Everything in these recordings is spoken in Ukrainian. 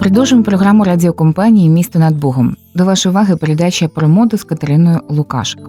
Продовжуємо програму радіокомпанії Місто над Богом. До вашої уваги передача про моду з Катериною Лукашик.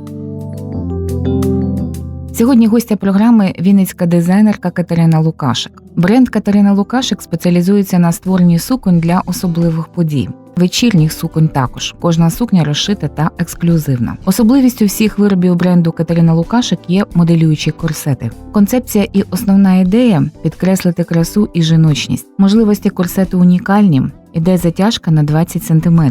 Сьогодні гостя програми вінницька дизайнерка Катерина Лукашик. Бренд Катерина Лукашик спеціалізується на створенні суконь для особливих подій. Вечірніх суконь також кожна сукня розшита та ексклюзивна. Особливістю всіх виробів бренду Катерина Лукашик є моделюючі корсети. Концепція і основна ідея підкреслити красу і жіночність. Можливості корсету унікальні. Іде затяжка на 20 см.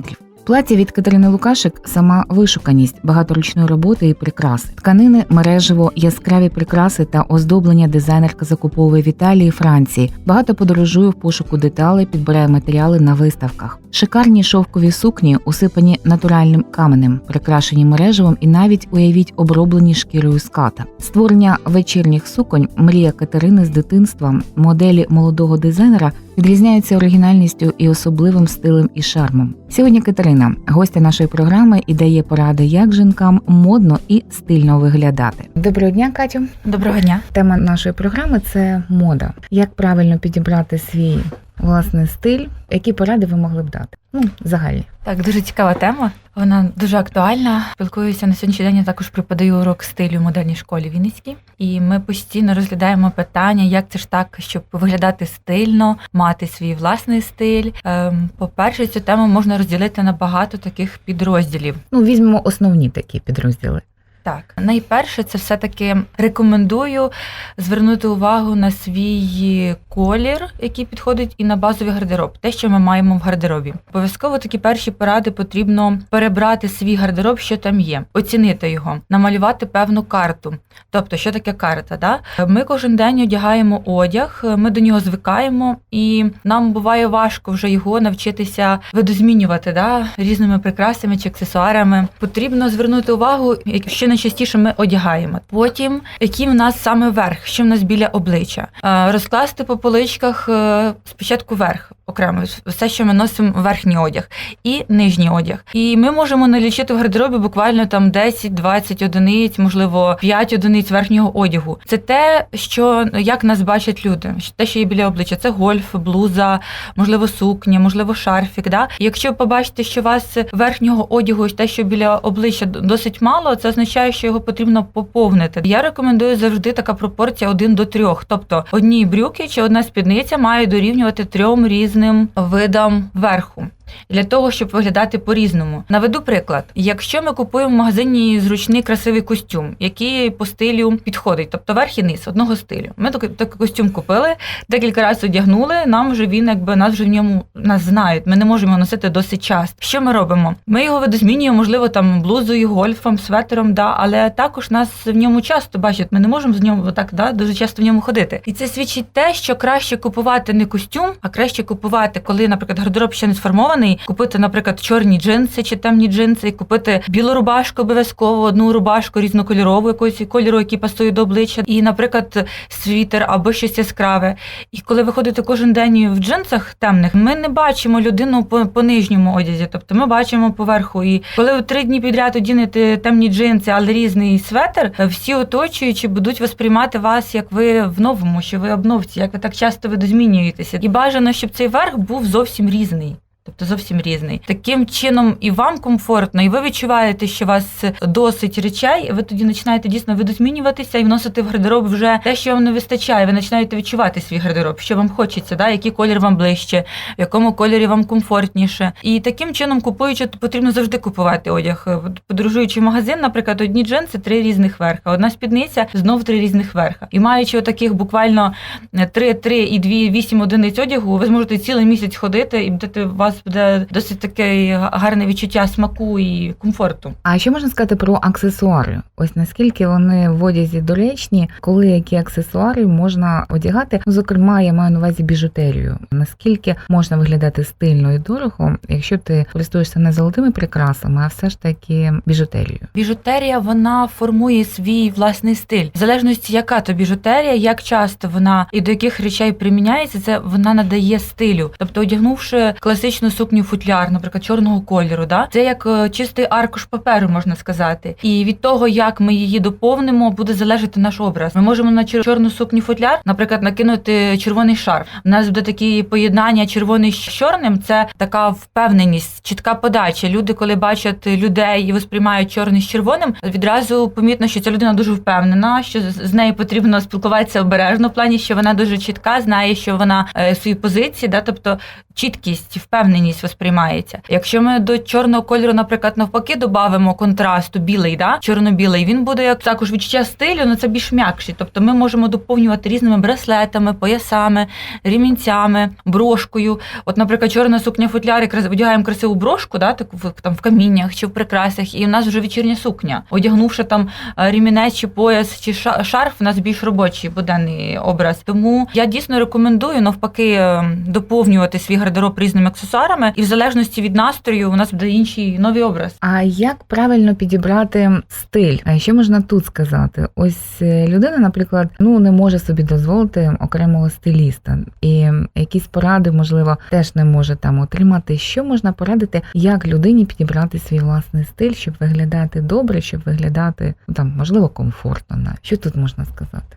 Плаття від Катерини Лукашик сама вишуканість, багаторучної роботи і прикраси. Тканини, мережево, яскраві прикраси та оздоблення дизайнерка закуповує в Італії, і Франції. Багато подорожує в пошуку деталей, підбирає матеріали на виставках. Шикарні шовкові сукні, усипані натуральним каменем, прикрашені мережевом і навіть уявіть оброблені шкірою ската. Створення вечірніх суконь мрія Катерини з дитинства, моделі молодого дизайнера відрізняються оригінальністю і особливим стилем і шармом. Сьогодні Катерина, гостя нашої програми, і дає поради, як жінкам модно і стильно виглядати. Доброго дня, Катю. Доброго дня. Тема нашої програми це мода. Як правильно підібрати свій власний стиль, які поради ви могли б дати? Ну, загальні. Так, дуже цікава тема. Вона дуже актуальна. Спілкуюся на сьогоднішній день. Я також преподаю урок стилю в модельній школі Вінницькій. І ми постійно розглядаємо питання, як це ж так, щоб виглядати стильно, мати свій власний стиль. Ем, По-перше, цю тему можна розділити на багато таких підрозділів. Ну, візьмемо основні такі підрозділи. Так, найперше, це все-таки рекомендую звернути увагу на свій колір, який підходить, і на базовий гардероб, те, що ми маємо в гардеробі. Обов'язково такі перші поради потрібно перебрати свій гардероб, що там є, оцінити його, намалювати певну карту. Тобто, що таке карта? Да? Ми кожен день одягаємо одяг, ми до нього звикаємо, і нам буває важко вже його навчитися видозмінювати да? різними прикрасами чи аксесуарами. Потрібно звернути увагу, що найчастіше ми одягаємо. Потім який в нас саме верх, що в нас біля обличчя. Е, Розкласти по поличках е, спочатку верх окремо, все, що ми носимо верхній одяг і нижній одяг. І ми можемо налічити в гардеробі буквально там 10-20 одиниць, можливо, 5 одиниць верхнього одягу. Це те, що як нас бачать люди, те, що є біля обличчя, це гольф, блуза, можливо, сукня, можливо, шарфік. Да? Якщо побачите, що у вас верхнього одягу, те, що біля обличчя досить мало, це означає, що його потрібно поповнити. Я рекомендую завжди така пропорція 1 до 3. Тобто одні брюки чи одна спідниця має дорівнювати трьом різним видам верху. Для того щоб виглядати по-різному, наведу приклад: якщо ми купуємо в магазині зручний красивий костюм, який по стилю підходить, тобто верх і низ одного стилю. Ми такий, костюм купили, декілька разів одягнули. Нам вже він, якби нас вже в ньому нас знають. Ми не можемо носити досить часто. Що ми робимо? Ми його видозмінюємо, можливо, там блузою, гольфом, светером, да, але також нас в ньому часто бачать. Ми не можемо з ньому так да, дуже часто в ньому ходити. І це свідчить те, що краще купувати не костюм, а краще купувати, коли, наприклад, гардероб ще не сформований. Купити, наприклад, чорні джинси чи темні джинси, купити білу рубашку обов'язково, одну рубашку різнокольорову, якогось кольору, який пасує до обличчя, і, наприклад, світер або щось яскраве. І коли ви ходите кожен день в джинсах темних, ми не бачимо людину по, по нижньому одязі, тобто ми бачимо поверху. І коли ви три дні підряд одінете темні джинси, але різний светр, всі оточуючі будуть восприймати вас, як ви в новому, що ви обновці, як ви так часто видозмінюєтеся. І бажано, щоб цей верх був зовсім різний. Тобто зовсім різний. Таким чином і вам комфортно, і ви відчуваєте, що вас досить речей, ви тоді починаєте дійсно видозмінюватися і вносити в гардероб вже те, що вам не вистачає. Ви починаєте відчувати свій гардероб, що вам хочеться, да? який колір вам ближче, в якому кольорі вам комфортніше. І таким чином, купуючи, потрібно завжди купувати одяг. Подорожуючи в магазин, наприклад, одні джинси, три різних верха, одна спідниця, знов три різних верха. І маючи отаких буквально 3-3 і 2 8 одиниць одягу, ви зможете цілий місяць ходити і будете вас буде досить таке гарне відчуття смаку і комфорту. А що можна сказати про аксесуари? Ось наскільки вони в одязі доречні, коли які аксесуари можна одягати? Ну, зокрема, я маю на увазі біжутерію. Наскільки можна виглядати стильно і дорого, якщо ти користуєшся не золотими прикрасами, а все ж таки біжутерією? Біжутерія вона формує свій власний стиль, в залежності, яка то біжутерія, як часто вона і до яких речей приміняється, це вона надає стилю. Тобто, одягнувши класичну класичну сукню футляр, наприклад, чорного кольору. Да? Це як е, чистий аркуш паперу, можна сказати. І від того, як ми її доповнимо, буде залежати наш образ. Ми можемо на чор- чорну сукню футляр, наприклад, накинути червоний шарф. У нас буде такі поєднання червоний з чорним. Це така впевненість, чітка подача. Люди, коли бачать людей і восприймають чорний з червоним, відразу помітно, що ця людина дуже впевнена, що з нею потрібно спілкуватися обережно, в плані, що вона дуже чітка, знає, що вона е, свої позиції, да, тобто чіткість, впевненість восприймається. Якщо ми до чорного кольору, наприклад, навпаки, додамо контрасту білий, да, чорно-білий, він буде як також відчуття стилю, але це більш м'якший. Тобто ми можемо доповнювати різними браслетами, поясами, ремінцями, брошкою. От, наприклад, чорна сукня футляр, якраз одягаємо красиву брошку, да, так в там в каміннях чи в прикрасах, і у нас вже вечірня сукня. Одягнувши там е, ремінець чи пояс чи шарф, у нас більш робочий буденний образ. Тому я дійсно рекомендую навпаки е, доповнювати свій гардероб різними аксесуарами, і в залежності від настрою у нас буде інший новий образ. А як правильно підібрати стиль? А що можна тут сказати? Ось е, людина, наприклад, ну не може собі дозволити окремого стиліста, і якісь поради, можливо, теж не може там отримати. Що можна порадити, як людині підібрати свій власний стиль, щоб виглядати добре, щоб виглядати ну, там, можливо, комфортно. навіть? Що тут можна сказати?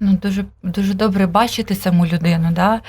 Ну, дуже дуже добре бачити саму людину. Да?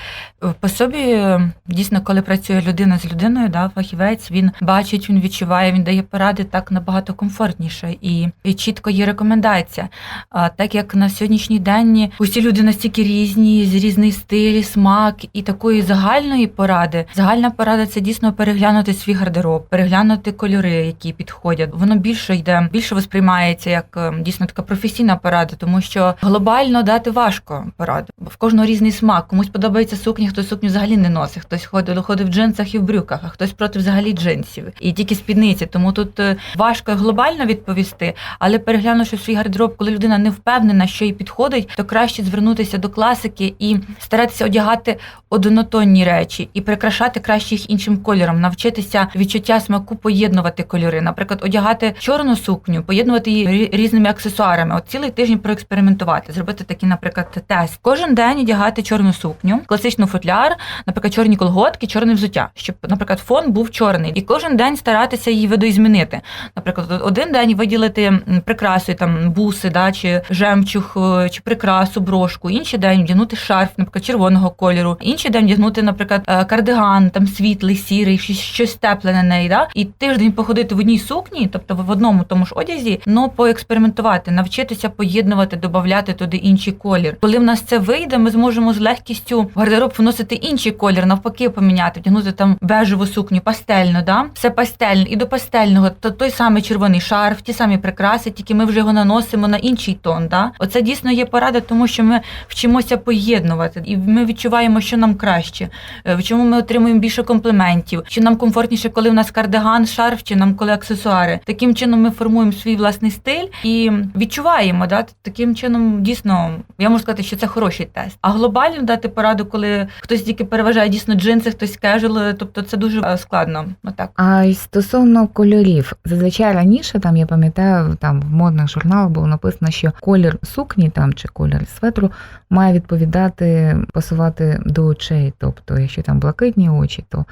По собі дійсно, коли працює людина з людиною, да, фахівець він бачить, він відчуває, він дає поради так набагато комфортніше і, і чітко є рекомендація. А так як на сьогоднішній день усі люди настільки різні, з різний стиль, смак і такої загальної поради. Загальна порада це дійсно переглянути свій гардероб, переглянути кольори, які підходять. Воно більше йде, більше восприймається як дійсно така професійна порада, тому що глобально дати важко пораду. Бо в кожного різний смак. Комусь подобається сукня, хтось сукню взагалі не носить. Хтось ходить, ходить в джинсах і в брюках, а хтось проти взагалі джинсів і тільки спідниці. Тому тут е, важко глобально відповісти, але переглянувши свій гардероб, коли людина не впевнена, що їй підходить, то краще звернутися до класики і старатися одягати однотонні речі і прикрашати краще їх іншим кольором, навчитися відчуття смаку поєднувати кольори. Наприклад, одягати чорну сукню, поєднувати її різними аксесуарами. От цілий тиждень проекспериментувати, зробити такий, наприклад, тест. Кожен день одягати чорну сукню, класичну футляр, наприклад, чорні колготки, чорне взуття, щоб, наприклад, фон був чорний, і кожен день старатися її видоізмінити. Наприклад, один день виділити м, прикрасою там буси, да, чи жемчуг, е, чи прикрасу, брошку. Інший день вдягнути шарф, наприклад, червоного кольору. Інший день вдягнути, наприклад, е, кардиган, там світлий, сірий, щось, щось тепле на неї. Да? І тиждень походити в одній сукні, тобто в одному тому ж одязі, но поекспериментувати, навчитися поєднувати, додати туди інший колір. Коли в нас це вийде, ми зможемо з легкістю в гардероб вносити інший колір, навпаки, поміняти, вдягнути там бежеву сукню, пастельну, да? все пастельне. І до пастельного то той самий червоний шарф, ті самі прикраси, тільки ми вже його наносимо на інший тон. Да? Оце дійсно є порада, тому що ми вчимося поєднувати, і ми відчуваємо, що нам краще, е, в чому ми отримуємо більше компліментів, чи нам комфортніше, коли в нас кардиган, шарф, чи нам коли аксесуари. Таким чином ми формуємо свій власний стиль і відчуваємо. Да? Таким чином, дійсно, я можу сказати, що це хороший тест. А глобально дати пораду, коли хтось тільки переважає дійсно джинси, хтось кежуал, тобто це дуже е, складно. Отак. А й стосовно кольорів, зазвичай раніше там я пам'ятаю, там в модних журналах було написано, що колір сукні там чи колір светру має відповідати, пасувати до очей. Тобто, якщо там блакитні очі, то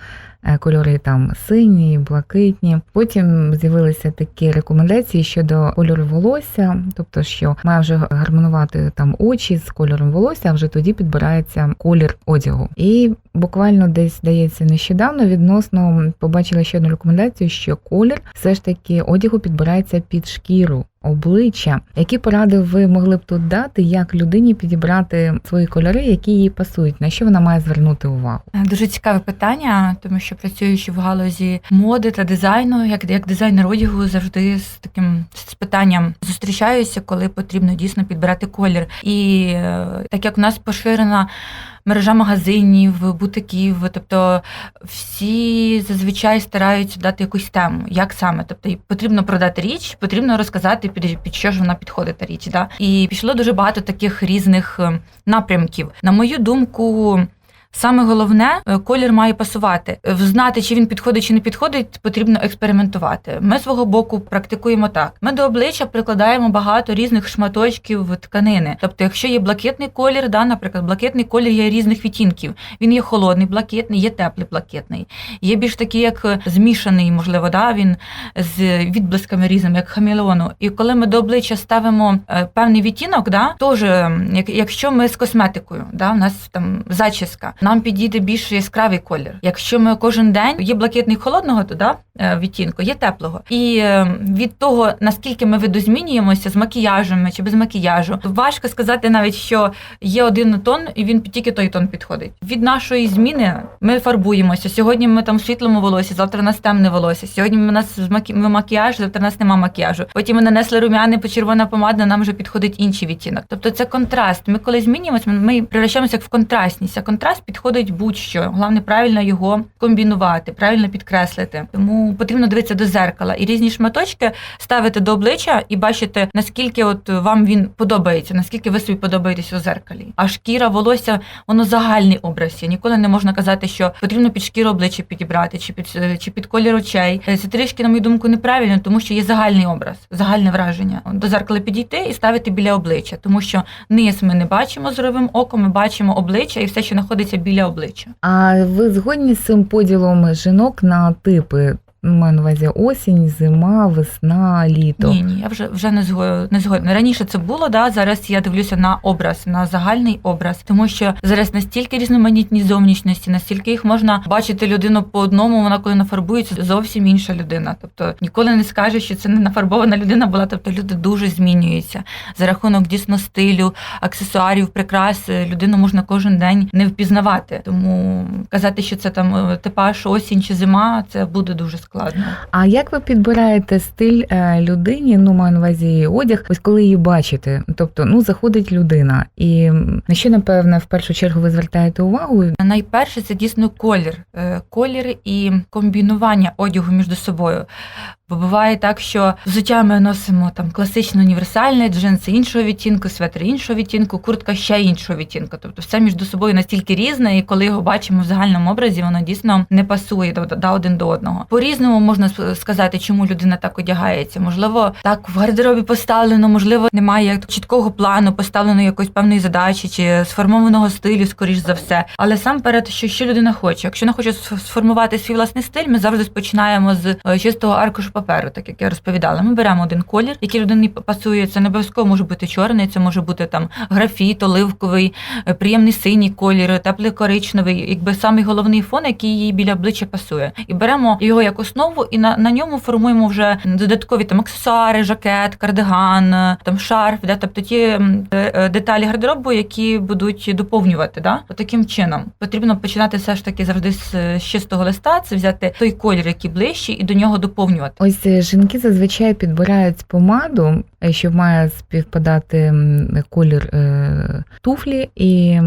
е, кольори там сині, блакитні. Потім з'явилися такі рекомендації щодо кольору волосся, тобто, що має вже гармонувати там очі з кольором волосся, а вже тоді підбирається колір одягу. І буквально десь здається нещодавно відносно побачила ще одну рекомендацію, що колір все ж таки одягу підбирається під шкіру. Обличчя, які поради ви могли б тут дати, як людині підібрати свої кольори, які їй пасують, на що вона має звернути увагу? Е, Дуже цікаве питання, тому що працюючи в галузі моди та дизайну, як, як дизайнер одягу, завжди з таким з питанням зустрічаюся, коли потрібно дійсно підбирати колір. І е, так як у нас поширена мережа магазинів, бутиків, тобто всі зазвичай стараються дати якусь тему, як саме. Тобто потрібно продати річ, потрібно розказати під, під що ж вона підходить та річ. Да? І пішло дуже багато таких різних е, напрямків. На мою думку. Саме головне, е, колір має пасувати. Е, Знати, чи він підходить чи не підходить, потрібно експериментувати. Ми свого боку практикуємо так. Ми до обличчя прикладаємо багато різних шматочків тканини. Тобто, якщо є блакитний колір, да, наприклад, блакитний колір є різних відтінків. Він є холодний, блакитний, є теплий блакитний. Є більш такий, як е, змішаний, можливо, да, він з відблисками різними, як хамелеону. І коли ми до обличчя ставимо певний відтінок, да, теж, як, якщо ми з косметикою, да, у нас там зачіска, нам підійде більш яскравий колір. Якщо ми кожен день є блакитний холодного, то да, е, відтінку, є теплого. І е, від того, наскільки ми видозмінюємося з макіяжем чи без макіяжу, важко сказати навіть, що є один тон, і він тільки той тон підходить. Від нашої зміни ми фарбуємося. Сьогодні ми там в світлому волосі, завтра у нас темне волосся. Сьогодні у нас ми макіяж, завтра нас нема макіяжу. Потім ми нанесли румяни, почервона помада, нам вже підходить інший відтінок. Тобто це контраст. Ми коли змінюємося, ми- ми превращаємося в контрастність. А контраст підходить будь-що. Головне правильно його комбінувати, правильно підкреслити. Тому потрібно дивитися до зеркала і різні шматочки ставити до обличчя і бачити, наскільки от вам він подобається, наскільки ви собі подобаєтесь у зеркалі. А шкіра, волосся, воно загальний образ. є. Ніколи не можна казати, що потрібно під шкіру обличчя підібрати, чи під чи під колір очей. Е, Це трішки, на мою думку, неправильно, тому що є загальний образ, загальне враження. До зеркала підійти і ставити біля обличчя, тому що низ ми не бачимо зоровим оком, ми бачимо обличчя і все, що знаходиться біля обличчя. А ви згодні з цим поділом жінок на типи? Маю на увазі осінь, зима, весна, літо. Ні, ні, я вже вже не згодна. Не згодна. Раніше це було, да. Зараз я дивлюся на образ, на загальний образ, тому що зараз настільки різноманітні зовнішності, настільки їх можна бачити людину по одному. Вона коли нафарбується, зовсім інша людина. Тобто ніколи не скаже, що це не нафарбована людина була. Тобто люди дуже змінюються за рахунок дійсно стилю, аксесуарів, прикрас. е, Людину можна кожен день не впізнавати. Тому казати, що це там е, типаж осінь чи зима, це буде дуже складно. А як ви підбираєте стиль е, людині? Ну, маю на увазі одяг, ось коли її бачите? Тобто, ну заходить людина, і на що напевне в першу чергу ви звертаєте увагу? Найперше це дійсно колір, Е, колір і комбінування одягу між собою. Бо буває так, що взуття ми носимо там класично універсальне, джинси іншого відтінку, светр іншого відтінку, куртка ще іншого відтінку. Тобто все між собою настільки різне, і коли його бачимо в загальному образі, воно дійсно не пасує до, до один до одного. По-різному можна сказати, чому людина так одягається. Можливо, так в гардеробі поставлено, можливо, немає чіткого плану, поставлено якоїсь певної задачі чи сформованого стилю, скоріш за все. Але сам перед, що, що людина хоче. Якщо вона хоче сф- сформувати свій власний стиль, ми завжди починаємо з е, чистого аркушу паперу, так як я розповідала. Ми беремо один колір, який людині пасує. Це не обов'язково може бути чорний, це може бути там графіт, оливковий, е, приємний синій колір, теплий коричневий, якби самий головний фон, який їй біля обличчя пасує. І беремо його як основу, і на, на ньому формуємо вже додаткові там аксесуари, жакет, кардиган, е, там шарф, да, тобто ті е, е, деталі гардеробу, які будуть доповнювати. Да? Таким чином потрібно починати все ж таки завжди з, чистого листа, це взяти той колір, який ближчий, і до нього доповнювати. Ось жінки зазвичай підбирають помаду, що має співпадати колір туфлі, і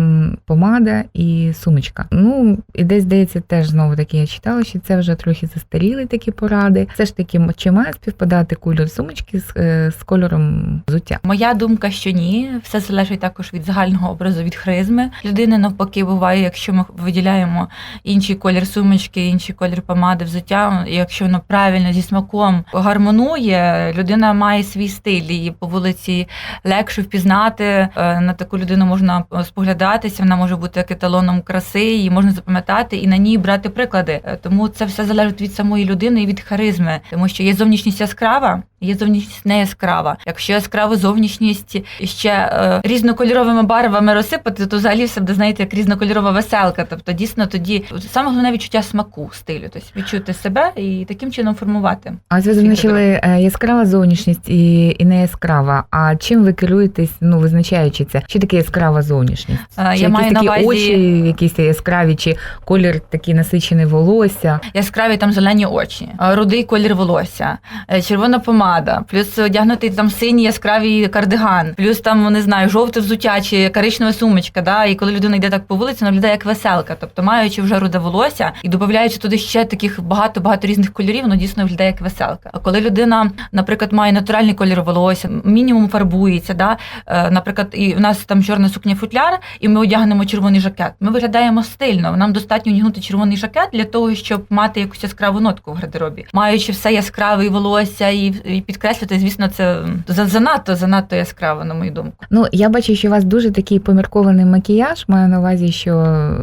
помада, і сумочка. Ну і десь здається, теж знову таки я читала, що це вже трохи застаріли такі поради. Все ж таки, чи має співпадати кольор сумочки з, е, з кольором взуття? Моя думка, що ні, все залежить також від загального образу, від харизми людини. Навпаки, буває, якщо ми виділяємо інший колір сумочки, інший колір помади, взуття, якщо воно правильно зі смаком гармонує, людина має свій стиль, і по вулиці легше впізнати. Е, На таку людину можна споглядатися, вона може бути як еталоном краси, її можна запам'ятати і на ній брати приклади. Е, Тому це все залежить від самої людини і від харизми, тому що є зовнішність яскрава, є зовнішність не яскрава. Якщо яскраву зовнішність ще е, різнокольоровими барвами розсипати, то взагалі все буде знаєте, як різнокольорова веселка. Тобто дійсно тоді саме головне відчуття смаку стилю, тобто відчути себе і таким чином формувати. А ви зазначили е, яскрава зовнішність і, і не яскрава. А чим ви керуєтесь, ну визначаючи це? Що таке яскрава зовнішність? Чи Я маю якісь на такі увазі очі, якісь яскраві, чи колір такий насичений волосся? яскраві там зелені очі, рудий колір волосся, е, червона помада. Помада, плюс одягнутий там синій яскравий кардиган, плюс там не знаю, жовте взуття чи коричнева сумочка. Да? І коли людина йде так по вулиці, вона виглядає як веселка. Тобто, маючи вже руде волосся і додаючи туди ще таких багато багато різних кольорів, воно дійсно виглядає як веселка. А коли людина, наприклад, має натуральний колір волосся, мінімум фарбується, да? е, наприклад, і в нас там чорна сукня футляр, і ми одягнемо червоний жакет. Ми виглядаємо стильно. Нам достатньо одягнути червоний жакет для того, щоб мати якусь яскраву нотку в гардеробі. Маючи все яскраве і волосся і, і підкреслити, звісно, це занадто занадто яскраво, на мою думку. Ну, я бачу, що у вас дуже такий поміркований макіяж. Маю на увазі, що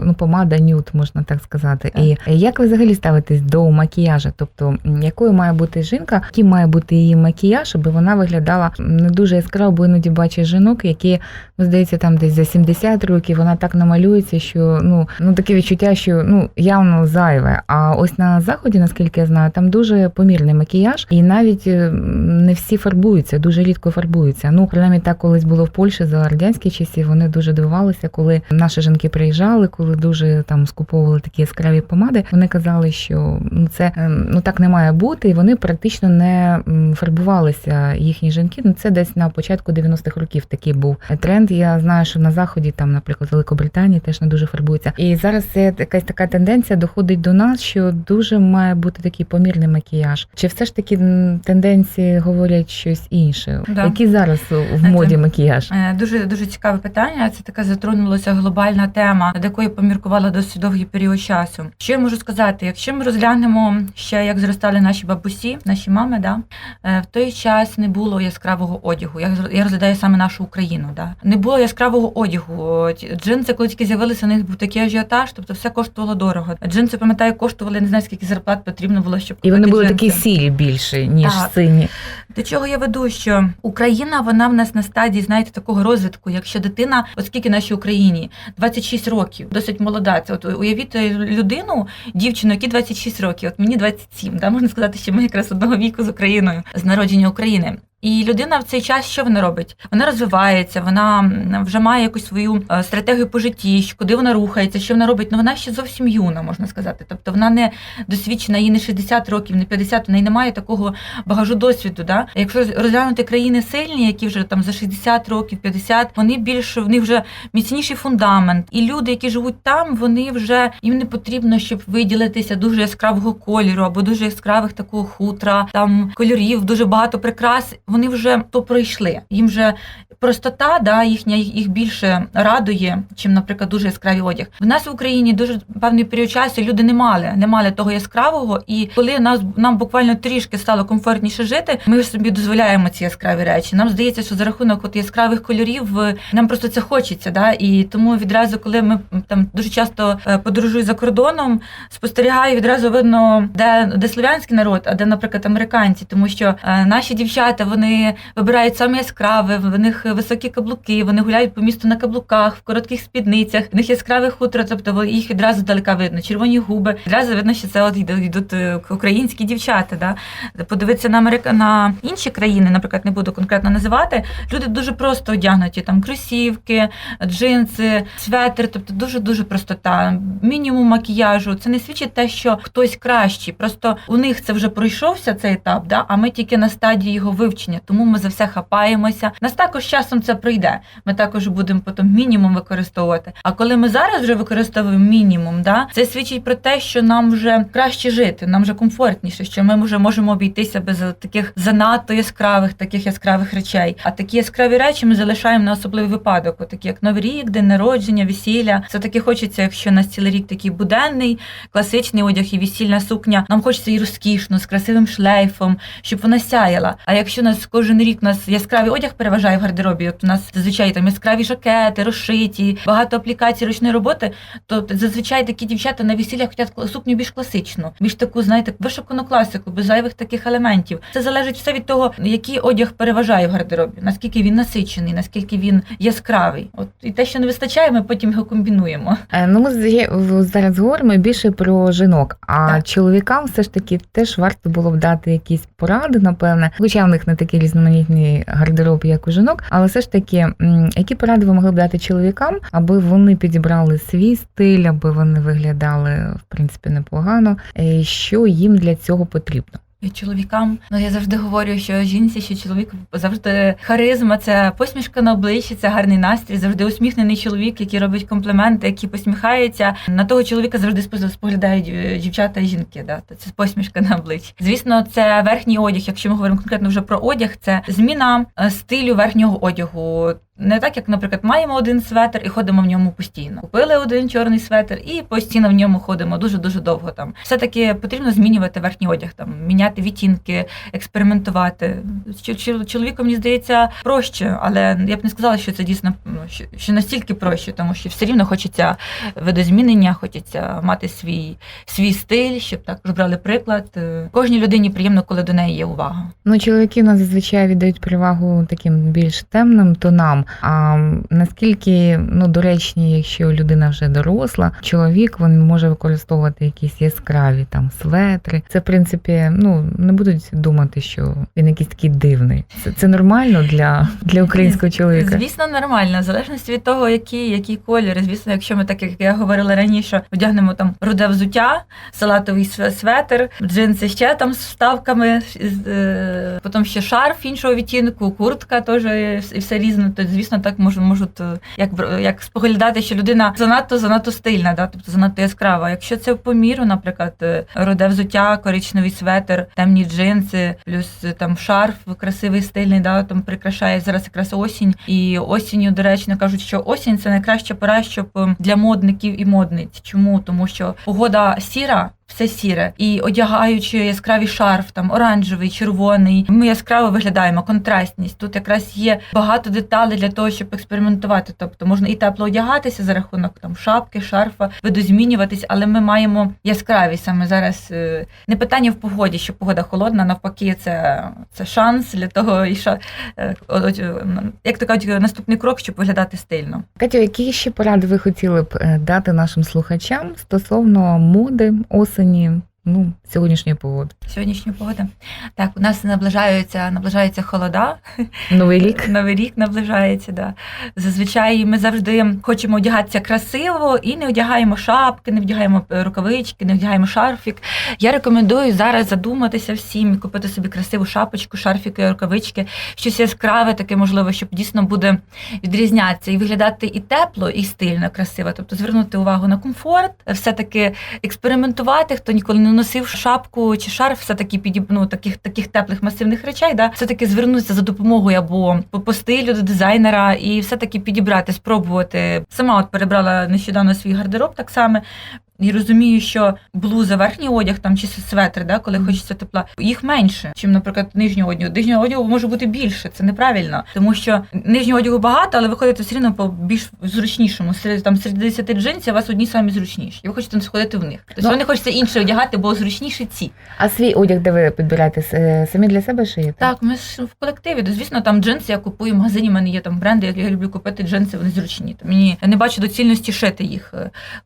ну, помада нюд, можна так сказати. Так. І як ви взагалі ставитесь до макіяжу? Тобто, якою має бути жінка, який має бути її макіяж, аби вона виглядала не дуже яскраво, бо іноді бачиш жінок, які, ну, здається, там десь за 70 років вона так намалюється, що ну, ну таке відчуття, що ну явно зайве. А ось на заході, наскільки я знаю, там дуже помірний макіяж, і навіть е, не всі фарбуються, дуже рідко фарбуються. Ну, принаймні так колись було в Польщі за радянські часи. Вони дуже дивувалися, коли наші жінки приїжджали, коли дуже там скуповували такі яскраві помади. Вони казали, що ну це ем, ну так не має бути, і вони практично не фарбувалися їхні жінки. Ну це десь на початку 90-х років такий був тренд. Я знаю, що на заході, там, наприклад, Великобританії теж не дуже фарбуються. І зараз це якась така тенденція доходить до нас, що дуже має бути такий помірний макіяж. Чи все ж таки м, тенденції говорять щось інше? Да. Який зараз в Це- моді макіяж? Е, Дуже дуже цікаве питання. Це така затронулася глобальна тема, над якою поміркувала досить довгий період часу. Що я можу сказати? Якщо ми розглянемо ще, як зростали наші бабусі, наші мами, да е, в той час не було яскравого одягу. Я роз- розглядаю саме нашу Україну. Да не було яскравого одягу. Джинси, коли тільки з'явилися, у них був такий ажіотаж, тобто все коштувало дорого. Джинси, пам'ятаю, коштували не знаю, скільки зарплат потрібно було, щоб І вони були джинси. такі сірі більше, ніж Так. Сині. До чого я веду, що Україна вона в нас на стадії, знаєте, такого розвитку. Якщо дитина, оскільки нашій Україні 26 років, досить молода. Це от уявіть людину, дівчину, які 26 років, от мені 27, да, можна сказати, що ми якраз одного віку з Україною з народження України. І людина в цей час що вона робить? Вона розвивається, вона вже має якусь свою е, стратегію по житті, куди вона рухається, що вона робить. Ну вона ще зовсім юна, можна сказати. Тобто вона не досвідчена, їй не 60 років, не 50, в неї немає такого багажу досвіду. Да? Якщо розглянути країни сильні, які вже там за 60 років, 50, вони більше в них вже міцніший фундамент. І люди, які живуть там, вони вже їм не потрібно, щоб виділитися дуже яскравого кольору або дуже яскравих такого хутра, там кольорів, дуже багато прикрас. Вони вже то пройшли. Їм вже простота, да, їхня їх більше радує, чим, наприклад, дуже яскравий одяг. В нас в Україні дуже певний період часу люди не мали, не мали того яскравого. І коли нас нам буквально трішки стало комфортніше жити, ми ж собі дозволяємо ці яскраві речі. Нам здається, що за рахунок от яскравих кольорів е, нам просто це хочеться. Да? І тому відразу, коли ми там дуже часто е, подорожую за кордоном, спостерігаю, відразу видно, де, де слов'янський народ, а де, наприклад, американці, тому що е, наші дівчата вони вибирають саме яскраве, в них високі каблуки, вони гуляють по місту на каблуках, в коротких спідницях, в них яскраве хутро, тобто їх відразу далека видно, червоні губи. Відразу видно, що це от йдуть е, українські дівчата. Да? Подивитися на Америка на інші країни, наприклад, не буду конкретно називати. Люди дуже просто одягнуті, там кросівки, джинси, светр, тобто дуже дуже простота, мінімум макіяжу. Це не свідчить те, що хтось кращий. Просто у них це вже пройшовся цей етап, да? а ми тільки на стадії його вивчення, тому ми за все хапаємося. Нас також часом це прийде. Ми також будемо потім мінімум використовувати. А коли ми зараз вже використовуємо мінімум, да, це свідчить про те, що нам вже краще жити, нам вже комфортніше, що ми вже можемо обійтися без таких занадто яскравих, таких яскравих речей. А такі яскраві речі ми залишаємо на особливий випадок, такі як новий рік, день народження, весілля. Це таки хочеться, якщо нас цілий рік такий буденний, класичний одяг і весільна сукня. Нам хочеться і розкішно, з красивим шлейфом, щоб вона сяяла. А якщо у нас кожен рік у нас яскравий одяг переважає в гардеробі, от у нас зазвичай там яскраві жакети, розшиті, багато аплікацій ручної роботи, то зазвичай такі дівчата на весіллях хочуть сукню більш класичну, більш таку, знаєте, вишукану класику, без зайвих таких елементів. Це залежить все від того, який одяг переважає в гардеробі, наскільки він насичений, наскільки він яскравий. От і те, що не вистачає, ми потім його комбінуємо. Е, Ну, ми зараз говоримо більше про жінок, а Так. чоловікам все ж таки теж варто було б дати якісь поради, напевне, хоча в них не такий різноманітний гардероб, як у жінок, але все ж таки, які поради ви могли б дати чоловікам, аби вони підібрали свій стиль, аби вони виглядали в принципі непогано, е, що їм для цього потрібно? Чоловікам. Ну я завжди говорю, що жінці, що чоловік завжди харизма, це посмішка на обличчі, це гарний настрій, завжди усміхнений чоловік, який робить компліменти, який посміхається. На того чоловіка завжди спо- споглядають е, дівчата і жінки. Да? Це посмішка на обличчі. Звісно, це верхній одяг. Якщо ми говоримо конкретно вже про одяг, це зміна е, стилю верхнього одягу. Не так, як, наприклад, маємо один светр і ходимо в ньому постійно. Купили один чорний светр і постійно в ньому ходимо дуже дуже довго. Там все таки потрібно змінювати верхній одяг, там міняти відтінки, експериментувати. Чо- чо- Чоловіку, мені здається, проще, але я б не сказала, що це дійсно ну, що, настільки проще, тому що все рівно хочеться видозмінення, хочеться мати свій, свій стиль, щоб також брали приклад. Е, Кожній людині приємно, коли до неї є увага. Ну, чоловіки нас зазвичай віддають перевагу таким більш темним тонам. А наскільки ну доречні, якщо людина вже доросла, чоловік він може використовувати якісь яскраві там светри. Це в принципі, ну не будуть думати, що він якийсь такий дивний. Це, це нормально для, для українського чоловіка. Звісно, нормально, в залежності від того, які, які кольори. Звісно, якщо ми так як я говорила раніше, одягнемо там руде взуття, салатовий светр, джинси ще там з вставками, е, потім ще шарф іншого відтінку, куртка теж і все різне. То звісно, так можуть, можуть е, як, бр- як споглядати, що людина занадто занадто стильна, да? тобто занадто яскрава. Якщо це по міру, наприклад, е, руде взуття, коричневий светр, темні джинси, плюс е, там шарф красивий, стильний, да, там прикрашає зараз якраз осінь. І осінню, до речі, кажуть, що осінь це найкраща пора, щоб е, для модників і модниць. Чому? Тому що погода сіра. Все сіре, і одягаючи яскравий шарф, там оранжевий, червоний, ми яскраво виглядаємо. Контрастність тут якраз є багато деталей для того, щоб експериментувати. Тобто можна і тепло одягатися за рахунок там шапки, шарфа, видозмінюватись, але ми маємо яскравість саме зараз. е, Не питання в погоді, що погода холодна, навпаки, це, це шанс для того, і ша, е, як то кажуть, наступний крок, щоб виглядати стильно. Катю, які ще поради ви хотіли б е, дати нашим слухачам стосовно моди, осені, осені ну, сьогоднішньої погоди? Сьогоднішня погода. Так, у нас наближаються, наближаються холода. Новий рік. Новий рік наближається, да. Зазвичай ми завжди хочемо одягатися красиво і не одягаємо шапки, не вдягаємо е, рукавички, не вдягаємо шарфік. Я рекомендую зараз задуматися всім і купити собі красиву шапочку, шарфіки, рукавички, щось яскраве, таке можливо, щоб дійсно буде відрізнятися і виглядати і тепло, і стильно, красиво. Тобто звернути увагу на комфорт, все-таки експериментувати, хто ніколи не носив шапку чи шарф, все-таки підіб... ну, таких, таких теплих масивних речей, да, все-таки звернутися за допомогою або по, стилю до дизайнера і все-таки підібрати, спробувати. Сама от перебрала нещодавно свій гардероб так само. І розумію, що блуза, верхній одяг там чи светр, да, коли хочеться тепла, їх менше, чим, наприклад, нижнього одягу. Нижнього одягу може бути більше, це неправильно, тому що нижнього одягу багато, але ви ходите все рівно по більш зручнішому. Серед там серед 10 джинсів у вас одні самі зручніші. І ви хочете сходити в них. Тобто Ну. ви не хочете інше одягати, бо зручніші ці. А свій одяг, де ви підбираєте самі для себе шиєте? Так, ми ж в колективі. То, звісно, там джинси я купую в магазині. У мене є там бренди, які я люблю купити джинси, вони зручні. То мені я не бачу доцільності шити їх.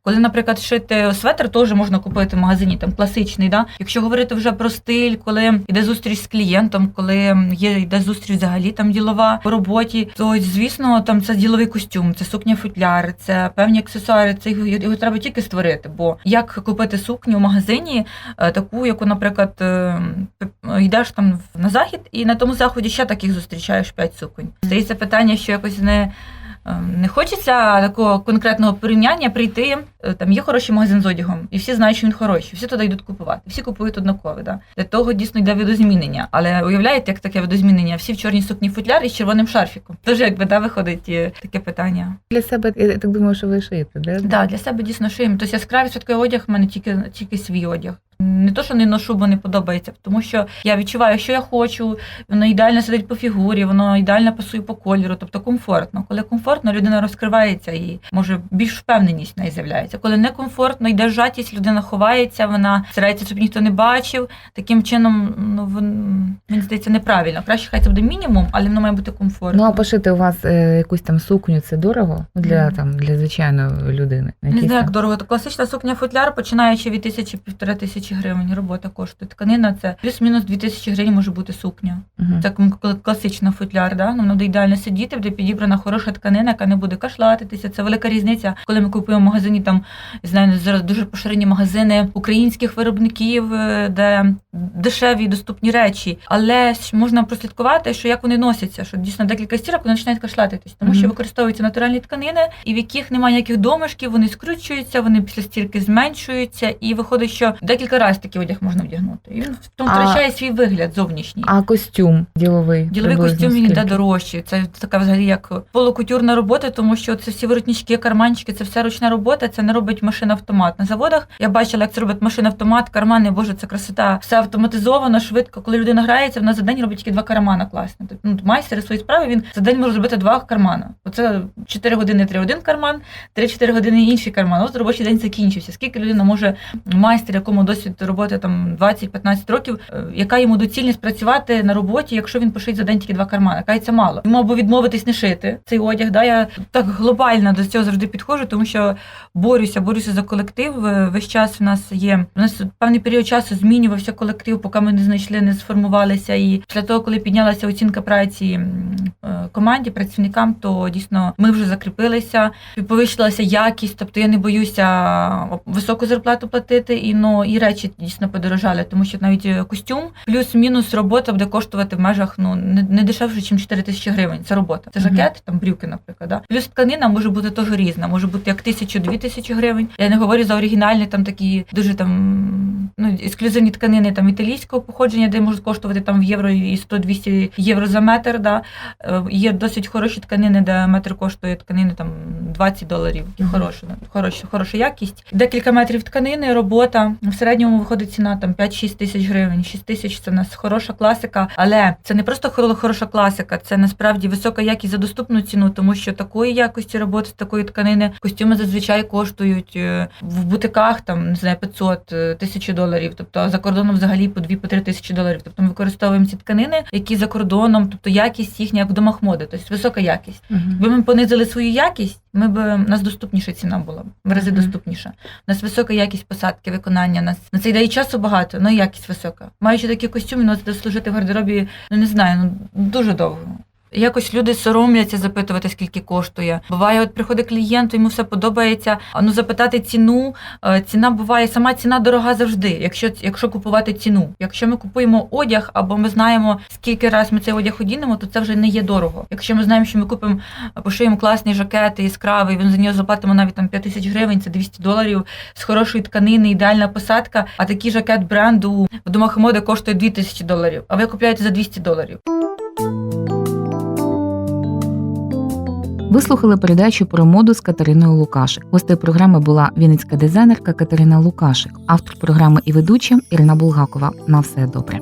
Коли, наприклад, шити светр, теж можна купити в магазині там класичний. Да? Якщо говорити вже про стиль, коли йде зустріч з клієнтом, коли є йде зустріч взагалі там ділова по роботі, то звісно, там це діловий костюм, це сукня футляр, це певні аксесуари. Це його, його треба тільки створити. Бо як купити сукню в магазині, е, таку, яку, наприклад, е, йдеш там на захід, і на тому заході ще таких зустрічаєш п'ять суконь. Здається, питання, що якось не. Е, Не хочеться такого конкретного порівняння прийти. е, Там є хороший магазин з одягом, і всі знають, що він хороший. Всі туди йдуть купувати. Всі купують однакове. Да? Для того дійсно йде видозмінення. Але уявляєте, як таке видозмінення? Всі в чорній сукні футляр із червоним шарфіком. Тож якби да, виходить е, таке питання. Для себе, я так думаю, що ви шиєте, де? Да, для себе дійсно шиємо. Тобто яскравий святковий одяг в мене тільки, тільки свій одяг. Не то, що не ношу, бо не подобається, тому що я відчуваю, що я хочу, воно ідеально сидить по фігурі, воно ідеально пасує по кольору, тобто комфортно. Коли комфортно, людина розкривається і може більш впевненість в неї з'являється. Коли некомфортно, йде зжатість, людина ховається, вона старається, щоб ніхто не бачив. Таким чином, ну вон- мені здається, неправильно. Краще хай це буде мінімум, але воно має бути комфортно. Ну а пошити у вас е, якусь там сукню це дорого для Мгм. там для звичайної людини. Не знаю, як дорого. То класична сукня футляр, починаючи від тисячі півтори тисячі тисячі гривень. Робота коштує. Тканина це плюс-мінус 2 тисячі гривень може бути сукня. Це кл- кл- класична футляр, да? ну, буде ідеально сидіти, буде підібрана хороша тканина, яка не буде кашлатитися. Це велика різниця, коли ми купуємо в магазині там знаю, зараз дуже поширені магазини українських виробників, е, де дешеві доступні речі, але можна прослідкувати, що як вони носяться, що дійсно декілька стірок вони починають кашлатитись, тому що використовуються натуральні тканини, і в яких немає ніяких домишків, вони скручуються, вони після стірки зменшуються, і виходить, що декілька разів такий одяг можна вдягнути. І він в тому А- втрачає свій вигляд зовнішній. А костюм діловий? Діловий приблизно костюм він йде скільки? дорожче. Це така взагалі як полукутюрна робота, тому що це всі воротнички, карманчики, це все ручна робота. Це не робить машина-автомат. На заводах я бачила, як це робить машина-автомат, кармани, боже, це красота. Все автоматизовано, швидко. Коли людина грається, вона за день робить тільки два кармана класні. Тобто, ну, майстер свої справи він за день може зробити два кармана. Оце 4 години три один карман, 3-4 години інший карман. От робочий день закінчився. Скільки людина може майстер, якому досвід роботи там 20-15 років, е, яка йому доцільність працювати на роботі, якщо він пошить за день тільки два кармани. Кай це мало. Йому або відмовитись не шити цей одяг. Да? Я так глобально до цього завжди підходжу, тому що борюся, борюся за колектив. Е, Весь час в нас є. У нас певний період часу змінювався колектив, поки ми не знайшли, не сформувалися. І після того, коли піднялася оцінка праці е, команді, працівникам, то дійсно ми вже закріпилися, повищилася якість. Тобто я не боюся високу зарплату платити, і ну і речі дійсно подорожали, тому що навіть е, костюм плюс-мінус робота буде коштувати в межах ну не, не дешевше, ніж 4 тисячі гривень. Це робота. Це жакет, там брюки, наприклад. Да? Плюс тканина може бути теж різна, може бути як тисячу-дві тисячі гривень. Я не говорю за оригінальні, там такі дуже там ну ексклюзивні тканини там італійського походження, де можуть коштувати там в євро і 100-200 євро за метр. Да? Е, Є досить хороші тканини, де метр коштує тканини там 20 доларів. Які Мгм. хороші, хороша, хороша якість. Декілька метрів тканини, робота. В середньому виходить ціна там 5-6 тисяч гривень. 6 тисяч це в нас хороша класика, але це не просто хороша класика, це насправді висока якість за доступну ціну, тому що такої якості роботи з такої тканини костюми зазвичай коштують е, в бутиках там не знаю 500 е, тисячі доларів. Тобто за кордоном взагалі по 2-3 тисячі доларів. Тобто ми використовуємо ці тканини, які за кордоном, тобто якість їхня як до Махмоди, тобто висока якість. Якби ми понизили свою якість, ми б у нас доступніша ціна була в рази Мгм. доступніша. У нас висока якість посадки, виконання. У нас на це йде і часу багато, але якість висока. Маючи такі костюми, буде служити в гардеробі, ну не знаю, ну дуже довго. Якось люди соромляться запитувати, скільки коштує. Буває, от приходить клієнт, йому все подобається. Ну запитати ціну. е, Ціна буває, сама ціна дорога завжди, якщо, якщо купувати ціну. Якщо ми купуємо одяг, або ми знаємо, скільки раз ми цей одяг одінемо, то це вже не є дорого. Якщо ми знаємо, що ми купимо, пошиємо класний жакет яскравий, він за нього заплатимо навіть там 5 тисяч гривень, це 200 доларів з хорошої тканини, ідеальна посадка. А такий жакет бренду в домах моди коштує 2 тисячі доларів. А ви купуєте за 200 доларів. Вислухали передачу про моду з Катериною Лукашик. Гостею програми була вінницька дизайнерка Катерина Лукашик, автор програми і ведуча Ірина Булгакова. На все добре.